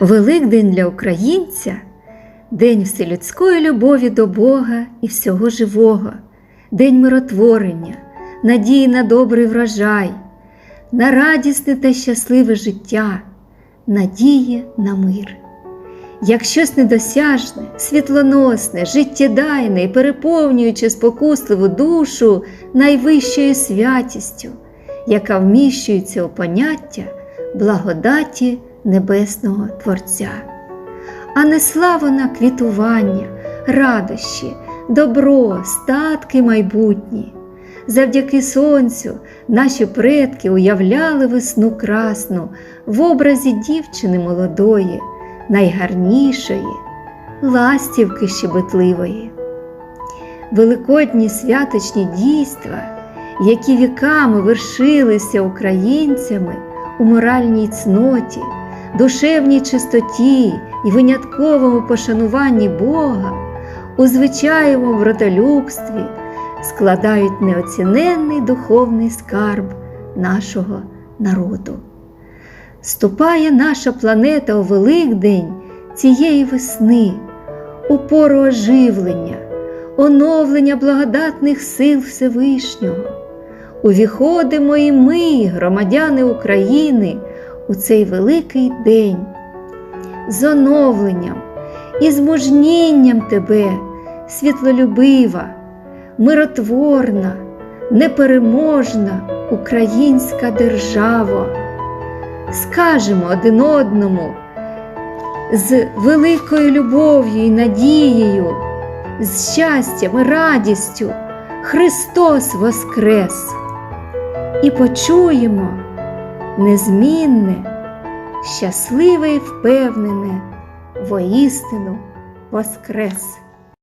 Великдень для українця день вселюдської любові до Бога і всього живого, день миротворення, надії на добрий врожай, на радісне та щасливе життя, надії на мир. Як щось недосяжне, світлоносне, життєдайне і переповнюючи спокусливу душу найвищою святістю, яка вміщується у поняття благодаті Небесного Творця, а несла вона квітування, радощі, добро, статки майбутні. Завдяки сонцю наші предки уявляли весну красну в образі дівчини молодої, найгарнішої, ластівки щебетливої. Великодні святочні дійства, які віками вершилися українцями у моральній цноті, душевній чистоті і винятковому пошануванні Бога, у звичаєвому братолюбстві складають неоціненний духовний скарб нашого народу. Ступає наша планета у Великдень цієї весни, у пору оживлення, оновлення благодатних сил Всевишнього. Увіходимо і ми, громадяни України, у цей великий день, з оновленням і з мужнінням тебе, світлолюбива, миротворна, непереможна українська держава. Скажемо один одному з великою любов'ю і надією, з щастям і радістю Христос Воскрес! І почуємо незмінне, щасливе і впевнене воістину Воскрес!